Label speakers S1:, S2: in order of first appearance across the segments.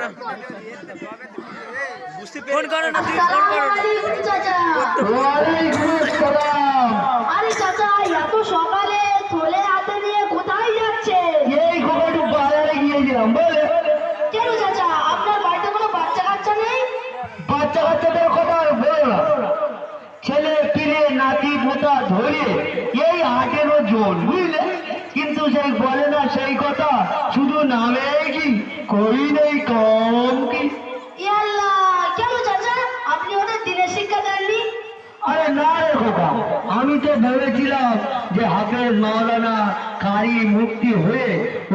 S1: না ফোন করো না তুমি ফোন করো না।
S2: আসসালামু আলাইকুম চাচা
S3: ওয়ালাইকুম আসসালাম
S2: আরে চাচা এত সকালে থলে হাতে নিয়ে কোথায় যাচ্ছে?
S3: এই খবরটু বাজারে গিয়েছিলাম বলে।
S2: কেন চাচা আপনার বাড়িতে কোনো বাচ্চা কাচ্চা নেই?
S3: বাচ্চা কাচ্চাদের কথা আর বলো না। ছেলে পিলে নাতি পোতা ধরে এই জন বুঝলে? কিন্তু সেই বলে না সেই কথা শুধু নামে কি করি নেই কম? আমি তো ভেবেছিলাম যে হাফেজ মাওলানা কারি মুক্তি হয়ে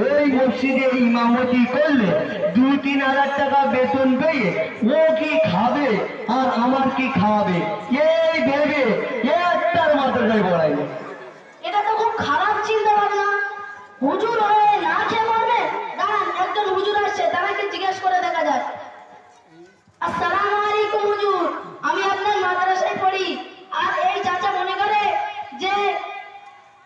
S3: ওই মসজিদে ইমামতি করলে দু তিন হাজার টাকা বেতন পেয়ে ও কি খাবে আর আমার কি খাওয়াবে? এই ভেবে একটার মাত্রায় বড়াইবে
S2: এটা তো খুব খারাপ চিন্তা ভাবনা হুজুর হয়ে না খেয়ে মরবে দাঁড়ান একজন হুজুর আসছে তারাকে জিজ্ঞেস করে দেখা যাক আসসালামু আলাইকুম হুজুর আমি আপনার মাদ্রাসায় পড়ি আর এই চাচা মনে করে যে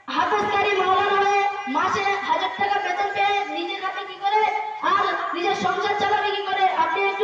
S2: হাফেজকারী মাওলানা হয়ে মাসে হাজার টাকা বেতন পেয়ে নিজে খাবে কি করে আর নিজের সংসার চালাবে কি করে আপনি একটু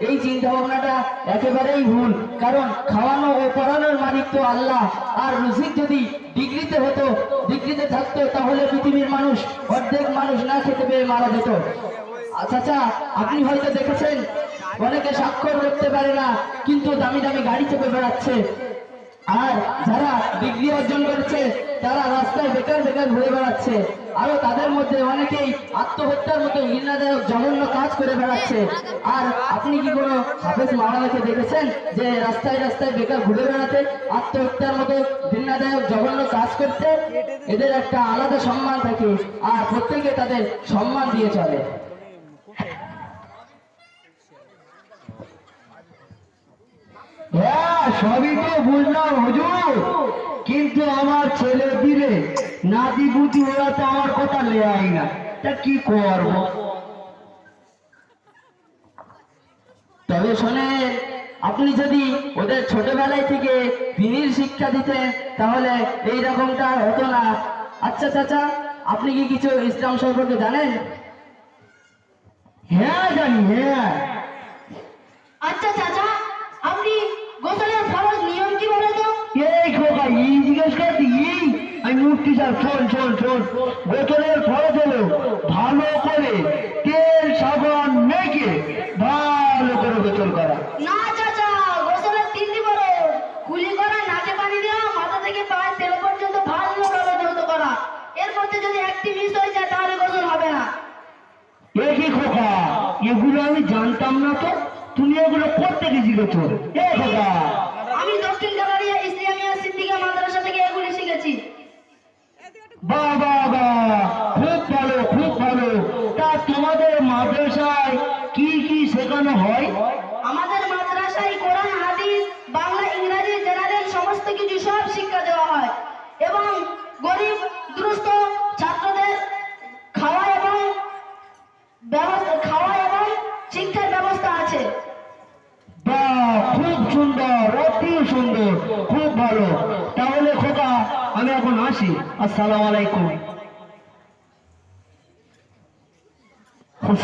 S3: এই চিন্তা ভাবনাটা একেবারেই ভুল। কারণ খাওয়ানো ও পড়ানোর মালিক তো আল্লাহ। আর রুজিক যদি ডিগ্রিতে হতো, ডিগ্রিতে থাকতো, তাহলে পৃথিবীর মানুষ অর্ধেক মানুষ না খেতে পেয়ে মারা যেত। আচ্ছা আচ্ছা আপনি হয়তো দেখেছেন, অনেকে স্বাক্ষর করতে পারে না, কিন্তু দামি দামি গাড়ি চেপে বেড়াচ্ছে। আর যারা ডিগ্রি অর্জন করেছে, তারা রাস্তায় বেকার বেকার ঘুরে বেড়াচ্ছে। আরও তাদের মধ্যে অনেকেই আত্মহত্যার মতো ঘৃণাদায়ক, জঘন্য কাজ করে বেড়াচ্ছে। আর আপনি কি কোনো হাফেজ মাওলানাকে দেখেছেন যে রাস্তায় রাস্তায় বেকার ঘুরে বেড়াতে আত্মহত্যার মতো ঘৃণাদায়ক, জঘন্য কাজ করতে? এদের একটা আলাদা সম্মান থাকে আর প্রত্যেকে তাদের সম্মান দিয়ে চলে। হ্যাঁ সবই তো বুঝলাম হুজুর। কিন্তু আমার ছেলে দিলে নাতি বুদ্ধি ওরা তো আমার কথা লেয়াই না। তা কি করব? তবে শোনেন, আপনি যদি ওদের ছোটবেলায় থেকে দিনের শিক্ষা দিতেন, তাহলে এই রকমটা হতো না। আচ্ছা চাচা, আপনি কি কিছু ইসলাম সম্পর্কে জানেন? হ্যাঁ জানি হ্যাঁ।
S2: আচ্ছা চাচা, আপনি গোসলের ফরজ নিয়ম কি বলে তো
S3: এই খোকা ই জিজ্ঞেস করতে ই মুক্তি স্যার শোন শোন শোন বোতলের ফরজ হলো ভালো করে তেল সাবান মেখে ভালো করে গোসল করা।
S2: না চাচা গোসলের তিনটি বড় কুলি করা নাকে পানি দেওয়া মাথা থেকে পায়ের তেল পর্যন্ত ভালোভাবে ধৌত করা। এর মধ্যে যদি একটি মিস হয়ে যায় তাহলে গোসল হবে না।
S3: এ কি খোকা? এগুলো আমি জানতাম না তো। তুমি এগুলো করতে গেছিল এ খোকা
S2: আমি দক্ষিণ কানাড়িয়া ইসলামিয়া সিদ্দিকা মাদ্রাসা থেকে এগুলি শিখেছি
S3: বাহ বাহ বাহ খুব ভালো খুব ভালো তা তোমাদের মাদ্রাসায় কি কি শেখানো হয়?
S2: আমাদের মাদ্রাসায় কোরআন হাদিস বাংলা ইংরাজি জেনারেল সমস্ত কিছু সব শিক্ষা দেওয়া হয়। এবং গরিব দুরস্ত ছাত্রদের খাওয়া এবং ব্যবস্থা খাওয়া এবং শিক্ষার ব্যবস্থা আছে।
S3: বাহ খুব সুন্দর অতি সুন্দর খুব ভালো। তাহলে খোকা আমি এখন আসি। আসসালামু আলাইকুম।